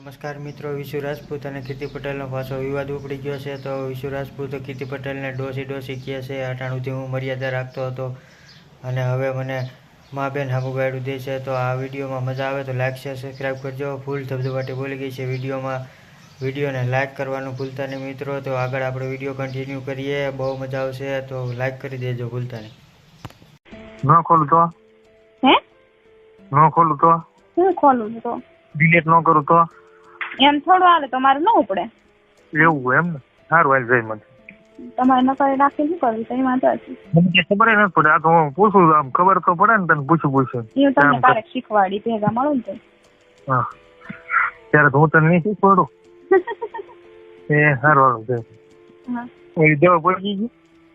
નમસ્કાર મિત્રો વિશુ રાજપૂત અને કીર્તિ પટેલનો પાછો વિવાદ ઉપડી ગયો છે. તો વિશુ રાજપૂત કીર્તિ પટેલને ડોસી ડોસી કહે છે અટાણુંથી હું મર્યાદા રાખતો હતો અને હવે મને મા બેન હાબુ ગાડું દે છે. તો આ વિડીયોમાં મજા આવે તો લાઈક શેર સબસ્ક્રાઈબ કરજો. ફૂલ ધબધબાટી બોલી ગઈ છે વિડીયોમાં. વિડીયોને લાઈક કરવાનું ભૂલતા નહીં મિત્રો. તો આગળ આપણે વીડિયો કન્ટિન્યુ કરીએ. બહુ મજા આવશે તો લાઈક કરી દેજો ભૂલતા નહીં. ન ખોલું તો? હે? ન ખોલું તો? હું ખોલું તો? ડિલીટ ન કરું તો? એમ થોડું હાલે તમારે ન ઉપડે એવું એમ? ને સારું હાલ જય મને તમારે નકરી રાખી શું કરવું? કઈ વાંધો નથી મને ખબર નથી પડે. આ તો હું પૂછું આમ ખબર તો પડે ને તને પૂછું પૂછું. એ તમને કાલે શીખવાડી ભેગા મળો ને હા. ત્યારે તો હું તને નહીં શીખવાડું. એ સારું હારું જય ઓલી દવા પડી ગઈ?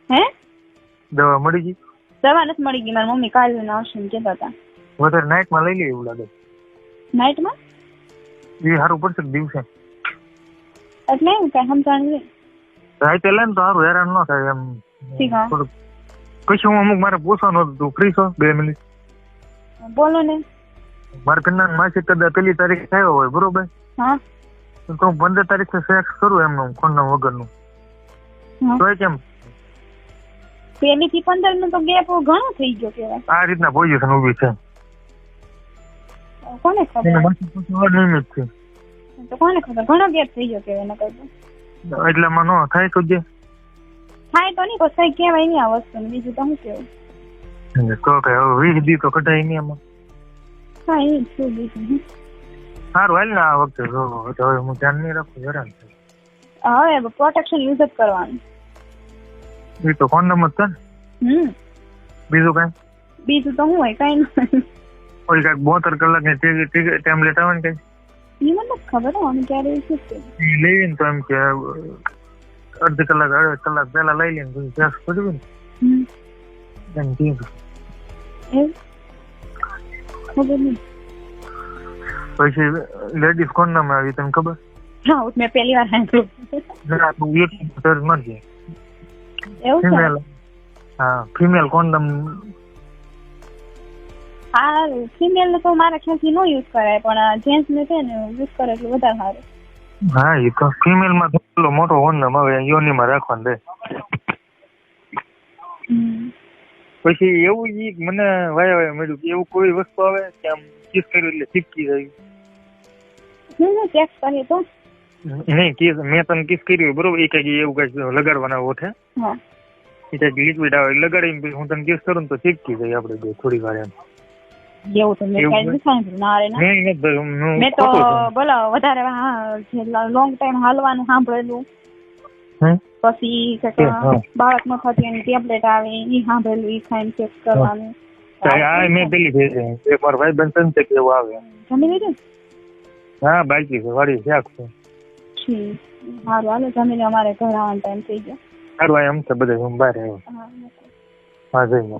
હે? દવા મળી ગઈ? દવા નથી મળી ગઈ. મારી મમ્મી કાલે આવશે ને કહેતા હતા. વધારે નાઇટમાં લઈ લે એવું લાગે. નાઇટમાં એ સારું પડશે દિવસે. એટલે એવું કઈ સમજણ નહીં રાતે લે ને તો સારું હેરાન ન થાય એમ. પછી હું. અમુક મારે પૂછવાનું હતું તું ફ્રી છો? બે મિનિટ બોલો ને. મારે પેલા માસી કદાચ પેલી તારીખ થયો હોય બરોબર? હા. તો હું પંદર તારીખે સેક્સ કરું એમનું ખોંડા વગરનું. તો કેમ? પેલી થી પંદર નો તો ગેપ ઘણો થઈ ગયો કેવાય આ રીતના પોઝિશન ઊભી છે. કોને ખબર? તો કોને ખબર? ઘણો ગેપ થઈ ગયો કેવાય નકર એટલે નો થાય તો જે થાય તો નહીં કસાય કેવાય નહીં આ વસ્તુ બીજું તો શું કેવું તો કે હવે વીસ દી તો કઢાય નહીં એમાં હા એ શું બીજું? સારું હાલ ને આ વખતે જો હવે હું ધ્યાન નહીં રાખું હેરાન હવે પ્રોટેક્શન યુઝ જ કરવાનું. એ તો કોન્ડમ નંબર છે હમ. બીજું કઈ? બીજું તો હું હોય કઈ નહીં કોઈ કાંઈક બોતેર કલાકની ટેબ્લેટ આવે ને કઈ ઈ મને ખબર હો ક્યારે યુઝ જ લઈ ને તો એમ કે અડધી કલાક અડધી કલાક પહેલા લઈ લઈને પછી ગેસ પડ્યું ને એમ કીધું ખબર નહીં પછી લેડીઝ કોન્ડમ આવી તને ખબર? હા મેં પહેલી વાર સાંભળ્યું. હા ફિમેલ કોન્ડમ હા ફિમેલ તો મારા ખ્યાલથી નો યુઝ કરાય પણ જેન્ટ્સ ને છે ને યુઝ કરે એટલે વધારે સારું. હા એ તો ફિમેલમાં થોડો મોટો મોટો કોન્ડમ આવે યોનીમાં રાખવાનું હમ. પછી એવું ઈ મને વાયા વાયા મળ્યું કે એવું કોઈ વસ્તુ આવે કે આમ કિસ કર્યું એટલે ચીપકી જાય? હું હું ચેક કરી તો? નહીં કિસ મેં તને કિસ કર્યું બરોબર? એ કઈ એવું કઈ લગાડવાના ઓઠે એ કઈ લિક્વિડ આવે લગાડીને હું તને કિસ કરું તો ચીપકી જાય આપણે થોડી વાર એમ. એવું તો મેં એવું ક્યાંય ના રે ના નહીં નથી ભાઈ, હું મેં તો બોલો વધારે લોંગ ટાઈમ હાલવાનું સાંભળેલું. પછી બાળક ન થતી એની ટેબ્લેટ આવે એ સાંભળેલું ઈ ખાઈને ચેક કરવાનું. મેં પેલી એક મારો ભાઈ બન સંતે કે આવે? જમી લીધું? હા બાકી છે વાડી શાક છે. સારું હાલો જમીને અમારે ઘર આવવાનો ટાઈમ થઈ ગયો. સારું એમ છે બધા બહાર આવ્યો. હા હા. જઈ